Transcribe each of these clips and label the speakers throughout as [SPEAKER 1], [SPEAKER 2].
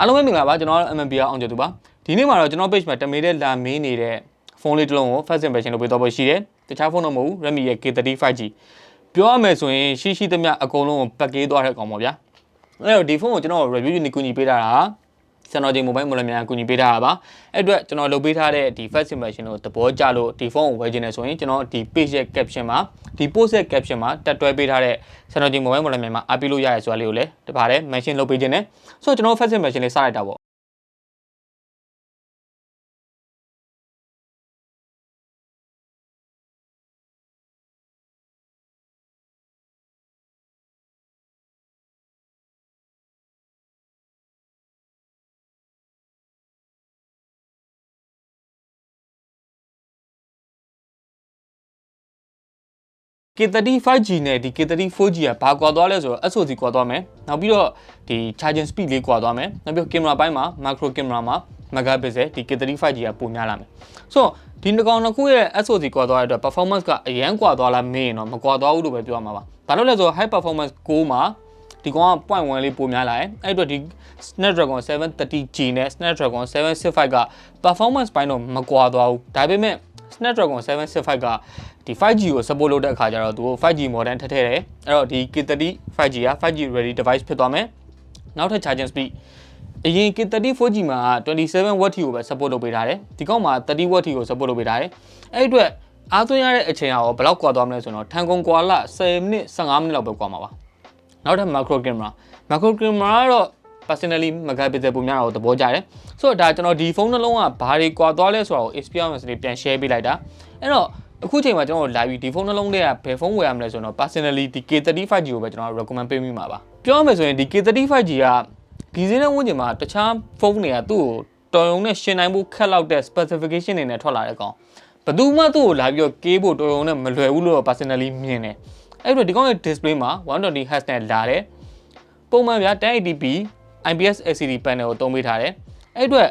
[SPEAKER 1] အားလုံးပဲမင်္ဂလာပါကျွန်တော်ကတော့ MMB အောင်ကျော်သူပါဒီနေ့မှာတော့ကျွန်တော် page မှာတမေတဲ့လာမင်းနေတဲ့ဖုန်းလေးတစ်လုံးကို first impression လုပ်ပေးတော့ဖို့ရှိတယ်တခြားဖုန်းတော့မဟုတ်ဘူး Redmi ရဲ့ K35 5G ပြောရမယ်ဆိုရင်ရှိရှိသမျှအကုန်လုံးကိုပတ်ကေးသွားတဲ့ကောင်ပေါ့ဗျာအဲ့တော့ဒီဖုန်းကိုကျွန်တော် review ယူနေကူညီပေးထားတာ စံတော်ချိန် mobile မိုလများကူညီပေးထားတာပါအဲ့အတွက်ကျွန်တော်လုပ်ပေးထားတဲ့ဒီ first impression ကိုသဘောကျလို့ဒီဖုန်းကိုဝယ်ခြင်းနဲ့ဆိုရင်ကျွန်တော်ဒီ page ရဲ့ caption မှာဒီ post ရဲ့ caption မှာတက်တွဲပေးထားတဲ့စံတော်ချိန် mobile မိုလများမှာအားပေးလို့ရရဲဆိုတာလေးကိုလည်းတပါးတယ် mention လုပ်ပေးခြင်းနဲ့ဆိုတော့ကျွန်တော် first impression လေးစလိုက်တာပေါ့ K35G နဲ့ဒီ K34G ကဘာကွာသွားလဲဆိုတော့ SOC ကွာသွားမယ်နောက်ပြီးတော့ဒီ charging speed လေးကွာသွားမယ်နောက်ပြီးတော့ camera ဘိုင်းမှာ macro camera မှာ megapixel ဒီ K35G ကပိုများလာမယ်ဆိုတော့ဒီတစ်ကောင်တစ်ခုရဲ့ SOC ကွာသွားတဲ့အတွက် performance ကအရန်ကွာသွားလားမေးရင်တော့မကွာသွားဘူးလို့ပဲပြောရမှာပါဘာလို့လဲဆိုတော့ high performance 6မှာဒီကောင်က0.1လေးပိုများလာတယ်အဲ့အတွက်ဒီ Snapdragon 730G နဲ့ Snapdragon 765က performance ဘိုင်းတော့မကွာသွားဘူးဒါပေမဲ့ Snapdragon 765ကဒီ 5G ကို support လုပ်တဲ့အခါကျတော့သူ 5G modem ထည့်ထည့်တယ်အဲ့တော့ဒီ K30 5G က 5G ready device ဖြစ်သွားမယ်နောက်ထပ် charging speed အရင် K30 4G မှာ27 watt ထိကိုပဲ support လုပ်ပေးထားတယ်ဒီကောက်မှာ30 watt ထိကို support လုပ်ပေးထားတယ်အဲ့အတွက်အားသွင်းရတဲ့အချိန်ရောဘယ်လောက်ကွာသွားမလဲဆိုတော့ထန်ကုန်ကွာလ10မိနစ်15မိနစ်လောက်ပဲကွာမှာပါနောက်ထပ် macro camera macro camera ကတော့ personally megapixel ပုံများတာကိုသဘောကျတယ်ဆိုတော့ဒါကျွန်တော်ဒီဖုန်းနှလုံးကဘာတွေကွာသွားလဲဆိုတာကို experience လေးပြန် share ပေးလိုက်တာအဲ့တော့အခုချိန်မှာကျွန်တော်လာပြီးဒီဖုန်းနှလုံးတွေကဘယ်ဖုန်းဝယ်ရမလဲဆိုတော့ personally ဒီ K35G ကိုပဲကျွန်တော် recommend ပေးမိမှာပါပြောရမယ်ဆိုရင်ဒီ K35G ကဒီစင်းတဲ့ဝန်းကျင်မှာတခြားဖုန်းတွေကသူ့ကိုတော်ရုံနဲ့ရှင်းနိုင်ဖို့ခက်လောက်တဲ့ specification တွေနဲ့ထွက်လာတဲ့ကောင်ဘယ်သူမှသူ့ကိုလာပြီးတော့ကေးဖို့တော်ရုံနဲ့မလွယ်ဘူးလို့ personally မြင်တယ်အဲ့တော့ဒီကောင်ရဲ့ display မှာ 120Hz နဲ့လာတယ်ပုံမှန်ဗျာ 1080p IPS LCD panel ကိုသုံးပေးထားတယ်အဲ့အတွက်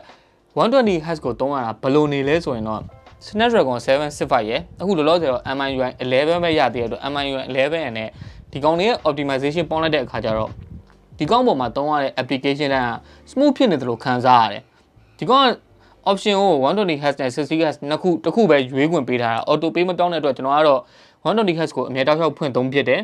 [SPEAKER 1] 120Hz ကိုသုံးရတာဘယ်လိုနေလဲဆိုရင်တော့ Snapdragon 765ရဲ့အခုလောလောဆယ်တော့ MIUI 11ပဲရသေးတဲ့အတွက် MIUI 11ရနဲ့ဒီကောင်လေးရဲ့ optimization ပေါင်းလိုက်တဲ့အခါကျတော့ဒီကောင်ပေါ်မှာသုံးရတဲ့ application တိုင်းက smooth ဖြစ်နေတယ်လို့ခံစားရတယ်ဒီကောင်က option ကို 120Hz နဲ့ 60Hz နှစ်ခုတစ်ခုပဲရွေးခွင့်ပေးထားတာ auto pay မပြောင်းတဲ့အတွက်ကျွန်တော်ကတော့ 120Hz ကိုအမြဲတောက်လျှောက်ဖွင့်သုံးဖြစ်တယ်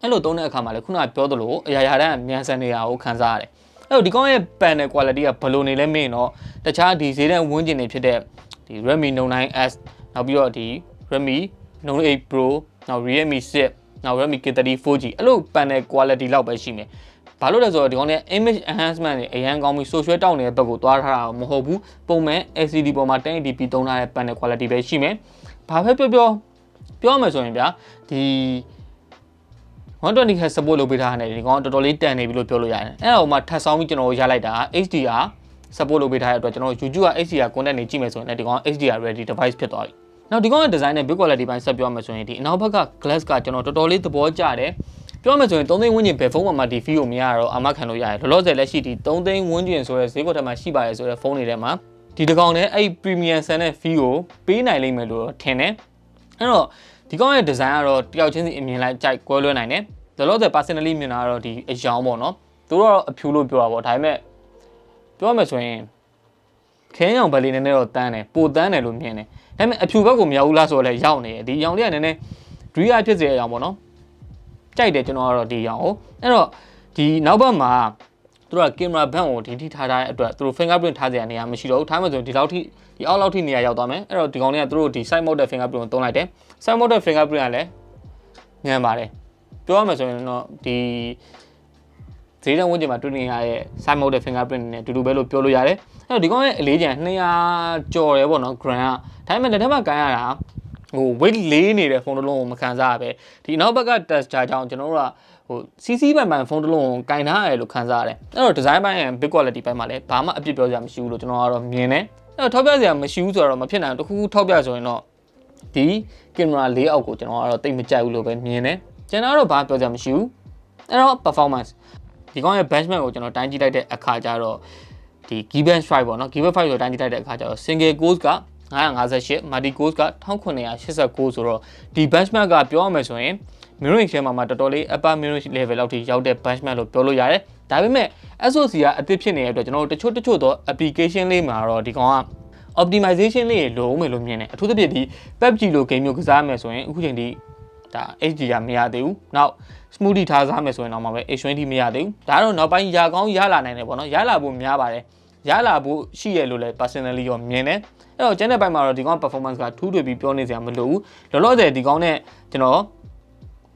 [SPEAKER 1] အဲ့လိုသုံးတဲ့အခါမှာလည်းခုနကပြောသလိုအရာရာတန်းမြန်ဆန်နေတာကိုခံစားရတယ် အဲ့တော့ဒီကောင်ရဲ့ panel quality ကဘယ်လိုနေလဲမင်းတော့တခြားဒီဈေးတန်းဝန်းကျင်တွေဖြစ်တဲ့ဒီ Redmi Note 9S နောက်ပြီးတော့ဒီ Redmi Note 8 Pro နောက် Realme 6နောက် Redmi K30 4G အဲ့လို panel quality လောက်ပဲရှိမယ်ဘာလို့လဲဆိုတော့ဒီကောင်နဲ့ image enhancement တွေအရန်ကောင်းပြီး social တောက်နေတဲ့ဘက်ကိုသွားထားတာမဟုတ်ဘူးပုံမှန် LCD ပေါ်မှာ 1080p သုံးထားတဲ့ panel quality ပဲရှိမယ်ဘာပဲပြောပြောပြောမယ်ဆိုရင်ဗျာဒီ 120 Hz support လုပ်ပေးထားတယ်ဒီကောင်တော်တော်လေးတန်နေပြီလို့ပြောလို့ရတယ်အဲ့ဒါဟိုမှာထပ်ဆောင်းပြီးကျွန်တော်ရလိုက်တာ HDR support လုပ်ပေးထားတဲ့အတွက်ကျွန်တော် YouTube က HDR content တွေကြည့်မယ်ဆိုရင်လည်းဒီကောင် HDR ready device ဖြစ်သွားပြီနောက်ဒီကောင်ရဲ့ design နဲ့ build quality ပိုင်းဆက်ပြောရမယ်ဆိုရင်ဒီအနောက်ဘက်က glass ကကျွန်တော်တော်တော်လေးသဘောကျတယ်ပြောမယ်ဆိုရင်3သိန်းဝန်းကျင်ဘယ်ဖုန်းပေါ်မှာဒီ feel ကိုမရတော့အာမခံလို့ရတယ်လောလောဆယ်လက်ရှိဒီ3သိန်းဝန်းကျင်ဆိုတဲ့ဈေးကွက်ထဲမှာရှိပါတယ်ဆိုတဲ့ဖုန်းတွေထဲမှာဒီတကောင်နဲ့အဲ့ premium ဆန်တဲ့ feel ကိုပေးနိုင်လိမ့်မယ်လို့ထင်တယ်အဲ့တော့ ဒီကောင်ရဲ့ design ကတော့တယောက်ချင်းစီအမြင်လိုက်ကြိုက်ကွဲလွဲနိုင်တယ်လောလောဆယ် personally မြင်တာကတော့ဒီအယောင်ပေါ့နော်သူတို့ကတော့အဖြူလို့ပြောတာပေါ့ဒါပေမဲ့ပြောရမယ်ဆိုရင်ခင်းရောင်ဘယ်လေးနည်းနည်းတော့တန်းတယ်ပိုတန်းတယ်လို့မြင်တယ်ဒါပေမဲ့အဖြူဘက်ကိုမရောက်ဘူးလားဆိုတော့လည်းရောက်နေတယ်ဒီအယောင်လေးကနည်းနည်း real ဖြစ်စေတဲ့အယောင်ပေါ့နော်ကြိုက်တယ်ကျွန်တော်ကတော့ဒီအယောင်ကိုအဲ့တော့ဒီနောက်ဘက်မှာ သူတို့ကကင်မရာဘန့်ကိုဒီထိထားတဲ့အတွက်သူတို့ fingerprint ထားစရာနေရာမရှိတော့ဘူးထားမှဆိုဒီလောက်ထိဒီအောက်လောက်ထိနေရာရောက်သွားမယ်အဲ့တော့ဒီကောင်လေးကသူတို့ဒီ side mount fingerprint ကိုသုံးလိုက်တယ် side mount fingerprint ကလည်းမြန်ပါတယ်ပြောရမယ်ဆိုရင်တော့ဒီဈေးတန်းဝန်းကျင်မှာတွေ့နေရတဲ့ side mount fingerprint နဲ့အတူတူပဲလို့ပြောလို့ရတယ်အဲ့တော့ဒီကောင်ရဲ့အလေးကျန်200ကျော်တယ်ပေါ့နော် gram ကဒါပေမဲ့လက်ထက်မှာကန်ရတာဟို weight လေးနေတဲ့ဖုန်းတစ်လုံးကိုမခံစားရပဲဒီနောက်ဘက်က tester ကြောင့်ကျွန်တော်တို့က ဟို CC ပန်ပန်ဖုန်းတစ်လုံးကိုကင်ထားရတယ်လို့ခံစားရတယ်အဲ့တော့ design ပိုင်းရဲ့ big quality ပိုင်းမှာလည်းဘာမှအပြစ်ပြောစရာမရှိဘူးလို့ကျွန်တော်ကတော့မြင်တယ်အဲ့တော့ထောက်ပြစရာမရှိဘူးဆိုတော့မဖြစ်နိုင်ဘူးတခုခုထောက်ပြဆိုရင်တော့ဒီကင်မရာလေးအောက်ကိုကျွန်တော်ကတော့တိတ်မကြိုက်ဘူးလို့ပဲမြင်တယ်ကျွန်တော်တော့ဘာပြောစရာမရှိဘူးအဲ့တော့ performance ဒီကောင်ရဲ့ benchmark ကိုကျွန်တော်တိုင်းကြည့်လိုက်တဲ့အခါကျတော့ဒီ Gibbon 5ပေါ့နော် Gibbon 5ကိုတိုင်းကြည့်လိုက်တဲ့အခါကျတော့ single course က958 multi course က1989ဆိုတော့ဒီ benchmark ကပြောရမယ်ဆိုရင် mirroring share မှာမှာတော်တော်လေး upper mirroring level လောက်ထိရောက်တဲ့ benchmark လို့ပြောလို့ရတယ်ဒါပေမဲ့ SOC ကအသစ်ဖြစ်နေတဲ့အတွက်ကျွန်တော်တို့တချို့တချို့သော application လေးမှာတော့ဒီကောင်က optimization လေးတွေလိုမယ်လို့မြင်တယ်အထူးသဖြင့်ဒီ PUBG လို game မျိုးကစားမယ်ဆိုရင်အခုချိန်ဒီဒါ HD ကမရသေးဘူးနောက် smoothie ထားစားမယ်ဆိုရင်တော့မှပဲ H20 မရသေးဘူးဒါတော့နောက်ပိုင်းရာကောင်းရလာနိုင်တယ်ပေါ့နော်ရလာဖို့များပါတယ်ရလာဖို့ရှိရလို့လည်း personally ရောမြင်တယ်အဲ့တော့ကျန်တဲ့ဘက်မှာတော့ဒီကောင် performance ကထူးထွေပြီးပြောနေစရာမလိုဘူးလောလောဆယ်ဒီကောင်နဲ့ကျွန်တော်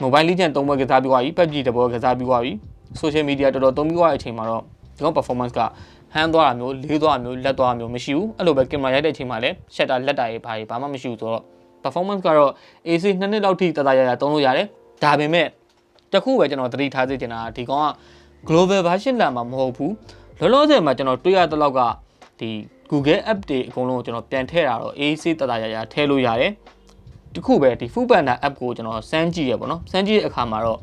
[SPEAKER 1] mobile legend သုံးပွဲကစားပြီးသွားပြီ PUBG တပွဲကစားပြီးသွားပြီ social media တော်တော်သုံးပြီးသွားတဲ့အချိန်မှာတော့ဒီကောင် performance ကဟန်းသွားတာမျိုးလေးသွားတာမျိုးလက်သွားတာမျိုးမရှိဘူးအဲ့လိုပဲကင်မရာရိုက်တဲ့အချိန်မှာလည်း shutter လက်တာရေးဘာတွေဘာမှမရှိဘူးဆိုတော့ performance ကတော့ AC နှစ်နှစ်လောက်ထိတသားရရသုံးလို့ရတယ်ဒါပေမဲ့တခုပဲကျွန်တော်သတိထားစေချင်တာကဒီကောင်က global version လာမှာမဟုတ်ဘူးလောလောဆယ်မှာကျွန်တော်တွေ့ရတဲ့လောက်ကဒီ Google app တွေအကုန်လုံးကိုကျွန်တော်ပြန်ထည့်တာတော့ AC တသားရရထည့်လို့ရတယ် တခုပဲဒီ Food Panda app ကိုကျွန်တော်စမ်းကြည့်ရပေါ့နော်စမ်းကြည့်တဲ့အခါမှာတော့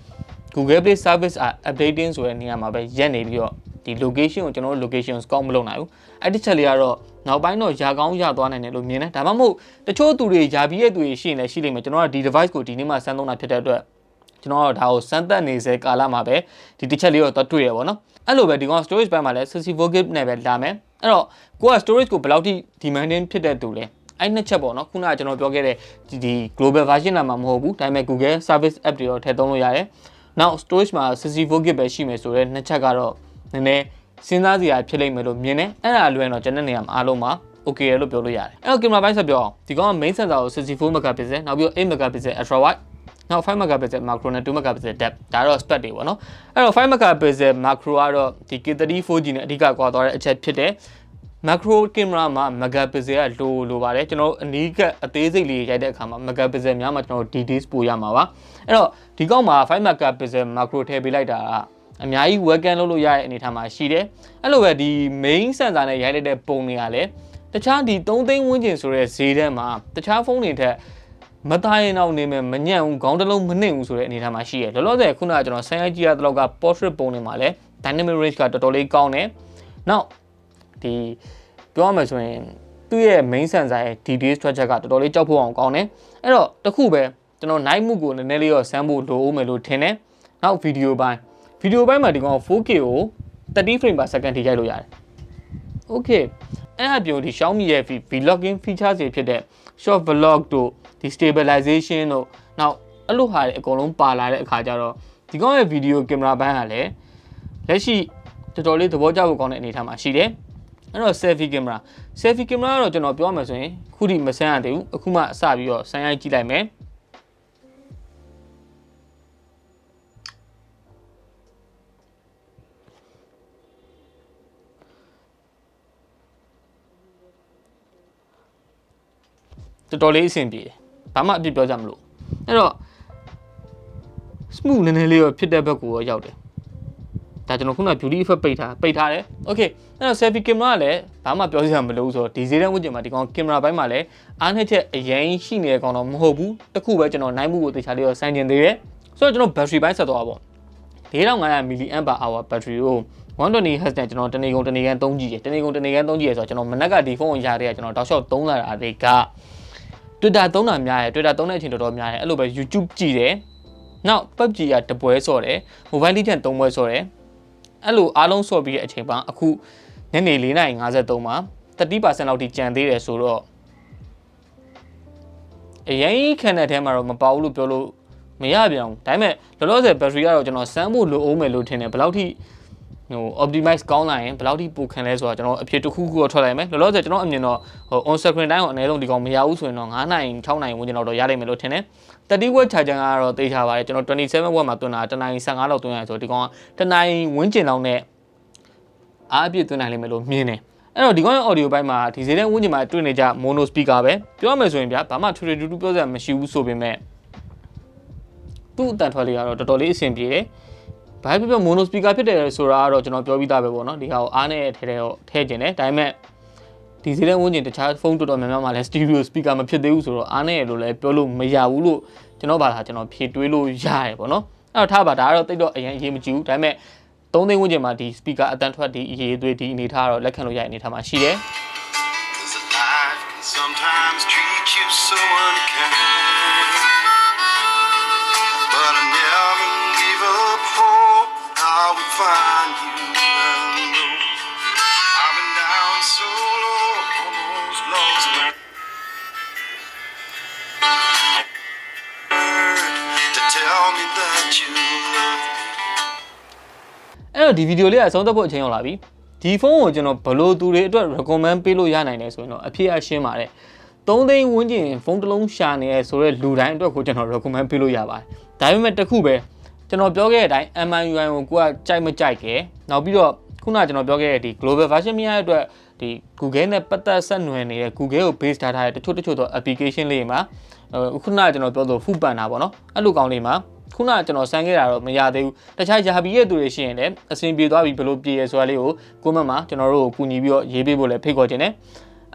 [SPEAKER 1] Google Play Service updating ဆိုတဲ့နေရာမှာပဲရက်နေပြီးတော့ဒီ location ကိုကျွန်တော်တို့ location scout မလုပ်နိုင်ဘူးအဲ့ဒီချက်လေးကတော့နောက်ပိုင်းတော့ရာကောင်းရသွားနိုင်တယ်လို့မြင်တယ်ဒါမှမဟုတ်တချို့သူတွေယာပြီးတဲ့သူတွေရှိရင်လည်းရှိလိမ့်မယ်ကျွန်တော်ကဒီ device ကိုဒီနေ့မှစမ်းသုံးတာဖြစ်တဲ့အတွက်ကျွန်တော်ကဒါကိုစမ်းသပ်နေစေကာလမှာပဲဒီတစ်ချက်လေးတော့တွေ့ရပါတော့အဲ့လိုပဲဒီကောင် storage ဘက်မှာလည်း64 GB နဲ့ပဲလာမယ်အဲ့တော့ကိုက storage ကိုဘယ်လောက်ထိ demanding ဖြစ်တဲ့သူလဲ အဲ့နှစ်ချက်ပေါ့နော်ခုနကကျွန်တော်ပြောခဲ့တဲ့ဒီဒီ global version လာမှာမဟုတ်ဘူးဒါပေမဲ့ Google service app တွေတော့ထည့်သုံးလို့ရတယ်နောက် storage မှာ 64GB ပဲရှိမယ်ဆိုတော့နှစ်ချက်ကတော့နည်းနည်းစဉ်းစားစရာဖြစ်လိမ့်မယ်လို့မြင်တယ်အဲ့ဒါလွယ်တော့ကျွန်တဲ့နေရာမှာအားလုံးမှာ okay ရလို့ပြောလို့ရတယ်အဲ့တော့ကင်မရာပိုင်းဆက်ပြောအောင်ဒီကောင်က main sensor ကို64 megapixel နောက်ပြီးတော့8 megapixel ultra wide နောက်5 megapixel macro နဲ့2 megapixel depth ဒါတော့ spec တွေပေါ့နော်အဲ့တော့5 megapixel macro ကတော့ဒီ K30 4G နဲ့အဓိကကွာသွားတဲ့အချက်ဖြစ်တယ် macro camera မှာ megapixel ကလိုလိုပါတယ်ကျွန်တော်တို့အနီးကအသေးစိတ်လေးရိုက်တဲ့အခါမှာ megapixel များမှာကျွန်တော်တို့ details ပို့ရမှာပါအဲ့တော့ဒီကောက်မှာ5 megapixel macro ထည့်ပေးလိုက်တာကအများကြီး webcam လုပ်လို့ရတဲ့အနေအထားမှာရှိတယ်အဲ့လိုပဲဒီ main sensor နဲ့ရိုက်လိုက်တဲ့ပုံတွေကလည်းတခြားဒီ3သိန်းဝန်းကျင်ဆိုတဲ့ဈေးထဲမှာတခြားဖုန်းတွေထက်မသားရင်တော့နေမယ်မညံ့ဘူးခေါင်းတစ်လုံးမနှိမ့်ဘူးဆိုတဲ့အနေအထားမှာရှိတယ်လောလောဆယ်ခုနကကျွန်တော်ဆန်းရိုက်ကြည့်ရတဲ့လောက်က portrait ပုံတွေမှာလည်း dynamic range ကတော်တော်လေးကောင်းတယ်နောက် ဒီပြောရမယ်ဆိုရင်သူ့ရဲ့ main sensor ရဲ့ detail structure ကတော်တော်လေးကြောက်ဖို့အောင်ကောင်းတယ်အဲ့တော့တခုပဲကျွန်တော် night mode ကိုနည်းနည်းလေးတော့ဆမ်းဖို့လိုအောင်မယ်လို့ထင်တယ်နောက် video ပိုင်း video ပိုင်းမှာဒီကောင် 4K ကို30 frame per second ထိရိုက်လို့ရတယ် okay အဲ့အပြင်ဒီ Xiaomi ရဲ့ vlogging feature တွေဖြစ်တဲ့ short vlog တို့ဒီ stabilization တို့နောက်အဲ့လိုဟာတွေအကုန်လုံးပါလာတဲ့အခါကျတော့ဒီကောင်ရဲ့ video camera ဘန်းကလည်းလက်ရှိတော်တော်လေးသဘောကျဖို့ကောင်းတဲ့အနေအထားမှာရှိတယ် အဲ့တော့ selfie camera selfie camera ကတော့ကျွန်တော်ပြောမှဆိုရင်ခုထိမဆန်းရသေးဘူးအခုမှစပြီးတော့ဆန်းရိုက်ကြည့်လိုက်မယ်တော်တော်လေးအဆင်ပြေတယ်ဘာမှအပြစ်ပြောကြမလို့အဲ့တော့ smooth နည်းနည်းလေးရောဖြစ်တဲ့ဘက်ကိုရောရောက်တယ် ဒါကျွန်တော်ခုန beauty effect ပိတ်ထားပိတ်ထားတယ် okay အဲ့တော့ selfie camera ကလည်းဘာမှပြောစရာမလိုဘူးဆိုတော့ဒီဈေးတန်းဝန်းကျင်မှာဒီကောင် camera ဘိုင်းမှာလည်းအားနည်းချက်အရင်ရှိနေတဲ့ကောင်တော့မဟုတ်ဘူးတခုပဲကျွန်တော်နိုင်မှုကိုတေချာလေးရောစိုင်းကျင်သေးတယ်ဆိုတော့ကျွန်တော် battery ဘိုင်းဆက်သွားပါပေါ့4500 mAh battery ကို120 Hz နဲ့ကျွန်တော်တနေကုန်တနေကန်သုံးကြည့်တယ်တနေကုန်တနေကန်သုံးကြည့်ရဆိုတော့ကျွန်တော်မနက်ကဒီဖုန်းကိုရတဲ့ကကျွန်တော်တောက်လျှောက်သုံးလာတာတွေက Twitter သုံးတာများတယ် Twitter သုံးတဲ့အချိန်တော်တော်များတယ်အဲ့လိုပဲ YouTube ကြည့်တယ်နောက် PUBG ကတပွဲဆော့တယ် Mobile Legends သုံးပွဲဆော့တယ် အဲ့လိုအားလုံးဆော့ပြီးတဲ့အချိန်မှာအခုညနေ4:53မှာ30%လောက်ထိကျန်သေးတယ်ဆိုတော့အရင်ခံတဲ့ထဲမှာတော့မပေါဘူးလို့ပြောလို့မရပြန်ဘူးဒါပေမဲ့လောလောဆယ် battery ကတော့ကျွန်တော်စမ်းဖို့လိုအောင်မယ်လို့ထင်တယ်ဘယ်လောက်ထိ ဟို optimize ကောင်းလာရင်ဘယ်လောက်ထိပိုခံလဲဆိုတော့ကျွန်တော်အဖြစ်တစ်ခုခုတော့ထွက်လိုက်မယ်လောလောဆယ်ကျွန်တော်အမြင်တော့ဟို on screen time ကိုအနည်းဆုံးဒီကောင်မရဘူးဆိုရင်တော့9နိုင်6နိုင်ဝန်းကျင်လောက်တော့ရနိုင်မယ်လို့ထင်တယ်30 watt charger ကတော့သိချပါတယ်ကျွန်တော်27 watt မှာတွန်းတာတနိုင်15လောက်တွန်းရဆိုတော့ဒီကောင်ကတနိုင်ဝန်းကျင်လောက်နဲ့အားအပြည့်တွန်းနိုင်လိမ့်မယ်လို့မြင်တယ်အဲ့တော့ဒီကောင်ရဲ့ audio ဘိုင်းမှာဒီဈေးတဲ့ဝန်းကျင်မှာတွေ့နေကြ mono speaker ပဲပြောရမယ်ဆိုရင်ဗျာဘာမှထွေထွေတူတူပြောစရာမရှိဘူးဆိုပေမဲ့သူ့အတန်ထွက်လေးကတော့တော်တော်လေးအဆင်ပြေတယ် ဘာဖြစ်ဖြစ် mono speaker ဖြစ်တယ်ဆိုတာကတော့ကျွန်တော်ပြောပြီးသားပဲပေါ့နော်ဒီဟာကိုအားနဲ့ထဲထဲထည့်ကျင်တယ်ဒါပေမဲ့ဒီစီးတဲ့ဝန်းကျင်တခြားဖုန်းတော်တော်များများမှာလည်း stereo speaker မဖြစ်သေးဘူးဆိုတော့အားနဲ့ရလို့လည်းပြောလို့မရဘူးလို့ကျွန်တော်ဘာသာကျွန်တော်ဖြေတွေးလို့ရတယ်ပေါ့နော်အဲ့တော့ထားပါဒါကတော့တိတ်တော့အရင်အရေးမကြည့်ဘူးဒါပေမဲ့သုံးသိန်းဝန်းကျင်မှာဒီ speaker အတန်ထွက်ဒီအရေးသွေးဒီအနေထားတော့လက်ခံလို့ရတဲ့အနေထားမှာရှိတယ် တော့ဒီဗီဒီယိုလေးကအဆုံးသတ်ဖို့အချိန်ရောက်လာပြီဒီဖုန်းကိုကျွန်တော်ဘယ်လိုသူတွေအတွက် recommend ပေးလို့ရနိုင်လဲဆိုရင်တော့အဖြစ်အရှင်းပါတယ်3သိန်းဝန်းကျင်ဖုန်းတစ်လုံးရှာနေရဆိုတော့လူတိုင်းအတွက်ကိုကျွန်တော် recommend ပေးလို့ရပါတယ်ဒါပေမဲ့တစ်ခုပဲကျွန်တော်ပြောခဲ့တဲ့အတိုင်း MIUI ကိုကိုကကြိုက်မကြိုက်ခဲ့နောက်ပြီးတော့ခုနကကျွန်တော်ပြောခဲ့တဲ့ဒီ global version မြရတဲ့အတွက်ဒီ Google နဲ့ပတ်သက်ဆက်နွယ်နေတဲ့ Google ကို base ထားထားတဲ့တချို့တချို့သော application လေးတွေမှာဟိုခုနကကျွန်တော်ပြောသလို full ပန်တာပေါ့နော်အဲ့လိုကောင်းလေးမှာ ခုနကကျွန်တော်စမ်းခဲ့တာတော့မရသေးဘူးတခြားယာဘီရဲ့သူတွေရှိရင်လည်းအဆင်ပြေသွားပြီဘယ်လိုပြေရဆိုတာလေးကိုကိုမတ်မှာကျွန်တော်တို့ကိုကူညီပြီးတော့ရေးပေးဖို့လည်းဖိတ်ခေါ်ခြင်းနဲ့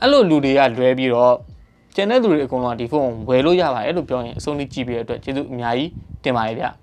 [SPEAKER 1] အဲ့လိုလူတွေကလွဲပြီးတော့ကျန်တဲ့လူတွေအကုန်လုံးကဒီဖုန်းဝယ်လို့ရပါတယ်လို့ပြောရင်အဆုံးထိကြည့်ပြီးတဲ့အတွက်ကျေးဇူးအများကြီးတင်ပါတယ်ဗျ